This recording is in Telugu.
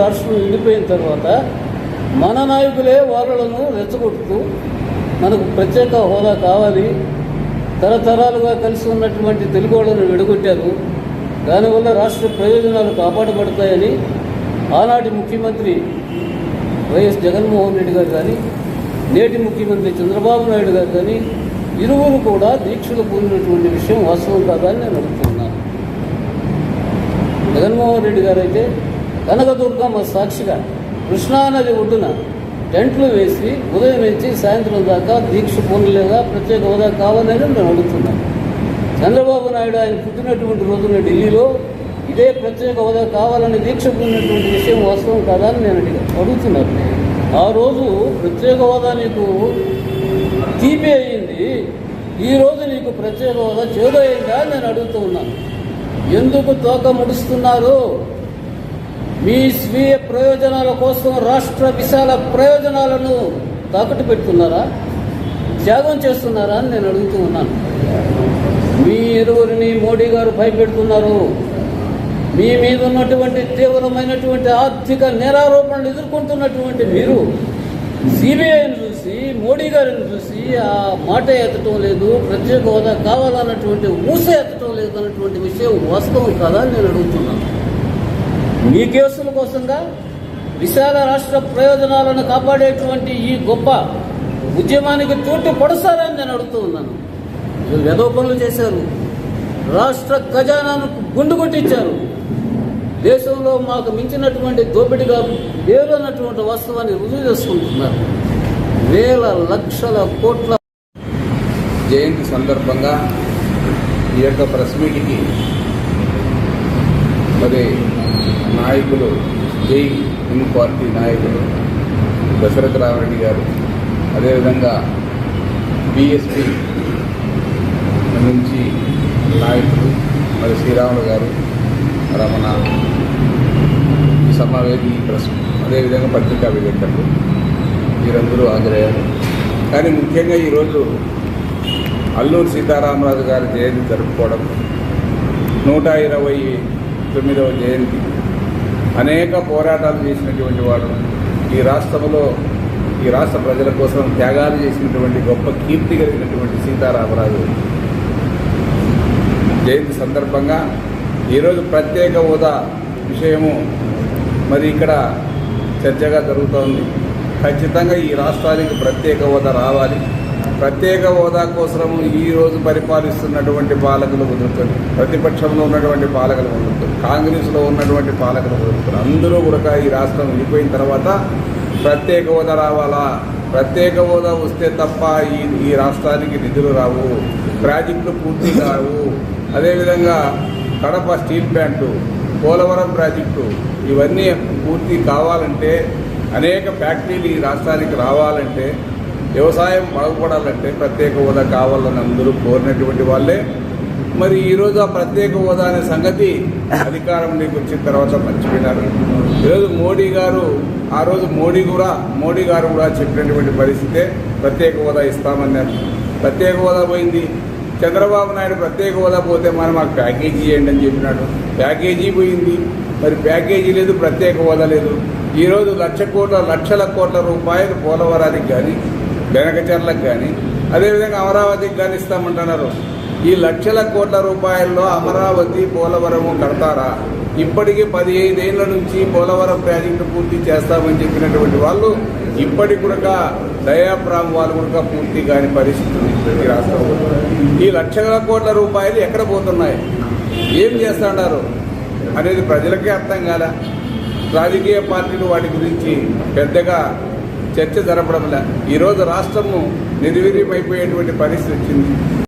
రాష్ట్రం విడిపోయిన తర్వాత మన నాయకులే వాళ్ళను రెచ్చగొడుతూ మనకు ప్రత్యేక హోదా కావాలి. తరతరాలుగా కలిసి ఉన్నటువంటి తెలుగు వాళ్ళను విడగొట్టారు. దానివల్ల రాష్ట్ర ప్రయోజనాలు కాపాడబడతాయని ఆనాటి ముఖ్యమంత్రి వైఎస్ జగన్మోహన్ రెడ్డి గారు కానీ నేటి ముఖ్యమంత్రి చంద్రబాబు నాయుడు గారు కానీ ఇరువురు కూడా దీక్షలు పూనినటువంటి విషయం వాస్తవం కాదని అని నేను అడుగుతున్నాను జగన్మోహన్ రెడ్డి గారు అయితే కనకదుర్గమ్మ సాక్షిగా కృష్ణానది ఒడ్డున టెంట్లు వేసి ఉదయం నుంచి సాయంత్రం దాకా దీక్ష పొందలేదా? ప్రత్యేక హోదా కావాలని నేను అడుగుతున్నాను. చంద్రబాబు నాయుడు ఆయన పుట్టినటువంటి రోజున ఢిల్లీలో ఇదే ప్రత్యేక హోదా కావాలని దీక్ష పొందినటువంటి విషయం వాస్తవం కాదా అని నేను అడుగుతున్నాను ఆ రోజు ప్రత్యేక హోదా నీకు తీపి అయింది. ఈరోజు నీకు ప్రత్యేక హోదా చేదు అయిందా నేను అడుగుతూ ఉన్నాను. ఎందుకు తోక ముడుస్తున్నారు? మీ స్వీయ ప్రయోజనాల కోసం రాష్ట్ర విశాల ప్రయోజనాలను తాకట్టు పెట్టుకున్నారా? త్యాగం చేస్తున్నారా అని నేను అడుగుతూ ఉన్నాను. మీ ఇరువురిని మోడీ గారు భయపెడుతున్నారు. మీ మీద ఉన్నటువంటి తీవ్రమైనటువంటి ఆర్థిక నేరారోపణలు ఎదుర్కొంటున్నటువంటి మీరు సిబిఐని చూసి మోడీ గారిని చూసి ఆ మాట ఎత్తటం లేదు ప్రత్యేక హోదా కావాలన్నటువంటి ఊస ఎత్తటం లేదు అన్నటువంటి విషయం వాస్తవం కాదా అని నేను అడుగుతున్నాను. మీ కేసుల కోసంగా విశాల రాష్ట్ర ప్రయోజనాలను కాపాడేటువంటి ఈ గొప్ప ఉద్యమానికి తోటి పడుస్తారని నేను అడుగుతూ ఉన్నాను. వీళ్ళు పనులు చేశారు. రాష్ట్ర ఖజానాను గుండు కొట్టించారు. దేశంలో మాకు మించినటువంటి దోపిడిగా వేరన్నటువంటి వాస్తవాన్ని రుజువు చేసుకుంటున్నారు. వేల లక్షల కోట్ల జయంతి సందర్భంగా ఈ యొక్క ప్రెస్ మీట్కి మరి నాయకులు జై హింద్ పార్టీ నాయకులు దశరథ రామరెడ్డి గారు అదేవిధంగా బిఎస్పి నుంచి నాయకులు మరి శ్రీరాములు గారు రమణ. ఈ సమావేశం ఈ ప్రెస్ అదేవిధంగా పత్రికా విలేకరులు వీరందరూ హాజరయ్యారు. కానీ ముఖ్యంగా ఈరోజు అల్లూరు సీతారామరాజు గారి జయంతి జరుపుకోవడం నూట ఇరవై తొమ్మిదవ జయంతి. అనేక పోరాటాలు చేసినటువంటి వాడు ఈ రాష్ట్రంలో ఈ రాష్ట్ర ప్రజల కోసం త్యాగాలు చేసినటువంటి గొప్ప కీర్తి కలిగినటువంటి సీతారామరాజు. జయంతి సందర్భంగా ఈరోజు ప్రత్యేక హోదా విషయము మరి ఇక్కడ చర్చగా జరుగుతోంది. ఖచ్చితంగా ఈ రాష్ట్రానికి ప్రత్యేక హోదా రావాలి. ప్రత్యేక హోదా కోసం ఈ రోజు పరిపాలిస్తున్నటువంటి పాలకులు కుదురుతుంది. ప్రతిపక్షంలో ఉన్నటువంటి పాలకులు కుదురుతుంది. కాంగ్రెస్లో ఉన్నటువంటి పాలకులు కుదురుతుంది. అందరూ కూడా ఈ రాష్ట్రం వెళ్ళిపోయిన తర్వాత ప్రత్యేక హోదా రావాలా? ప్రత్యేక హోదా వస్తే తప్ప ఈ ఈ రాష్ట్రానికి నిధులు రావు. ప్రాజెక్టులు పూర్తి కావు. అదేవిధంగా Kadapa steel plant Polavaram project ఇవన్నీ పూర్తి కావాలంటే అనేక ఫ్యాక్టరీలు ఈ రాష్ట్రానికి రావాలంటే వ్యవసాయం బాగుపడాలంటే ప్రత్యేక హోదా కావాలని అందరూ కోరినటువంటి వాళ్ళే. మరి ఈరోజు ఆ ప్రత్యేక హోదా అనే సంగతి అధికారంలోకి వచ్చిన తర్వాత మర్చిపోయినారు. ఈరోజు మోడీ గారు ఆ రోజు మోడీ కూడా మోడీ గారు కూడా చెప్పినటువంటి పరిస్థితే ప్రత్యేక హోదా ఇస్తామన్నారు. ప్రత్యేక హోదా పోయింది. చంద్రబాబు నాయుడు ప్రత్యేక హోదా పోతే మనం మాకు ప్యాకేజీ చేయండి అని చెప్పినాడు. ప్యాకేజీ పోయింది. మరి ప్యాకేజీ లేదు ప్రత్యేక హోదా లేదు. ఈరోజు లక్ష కోట్ల లక్షల కోట్ల రూపాయలు పోలవరానికి కానీ బెనకచర్లకు కానీ అదేవిధంగా అమరావతికి కానీ ఇస్తామంటున్నారు. ఈ లక్షల కోట్ల రూపాయల్లో అమరావతి పోలవరము కడతారా? ఇప్పటికీ పదిహేదేళ్ళ నుంచి పోలవరం ప్రాజెక్టు పూర్తి చేస్తామని చెప్పినటువంటి వాళ్ళు ఇప్పటికి కూడా దయాప్రామ్ వాళ్ళు కూడా పూర్తి కాని పరిస్థితి ఉంది ఈ రాష్ట్రంలో. ఈ లక్షల కోట్ల రూపాయలు ఎక్కడ పోతున్నాయి? ఏం చేస్తున్నారు అనేది ప్రజలకే అర్థం కాల. రాజకీయ పార్టీలు వాటి గురించి పెద్దగా చర్చ జరపడంలే ఈరోజు రాష్ట్రము నిర్వీర్యమైపోయేటువంటి పరిస్థితి వచ్చింది.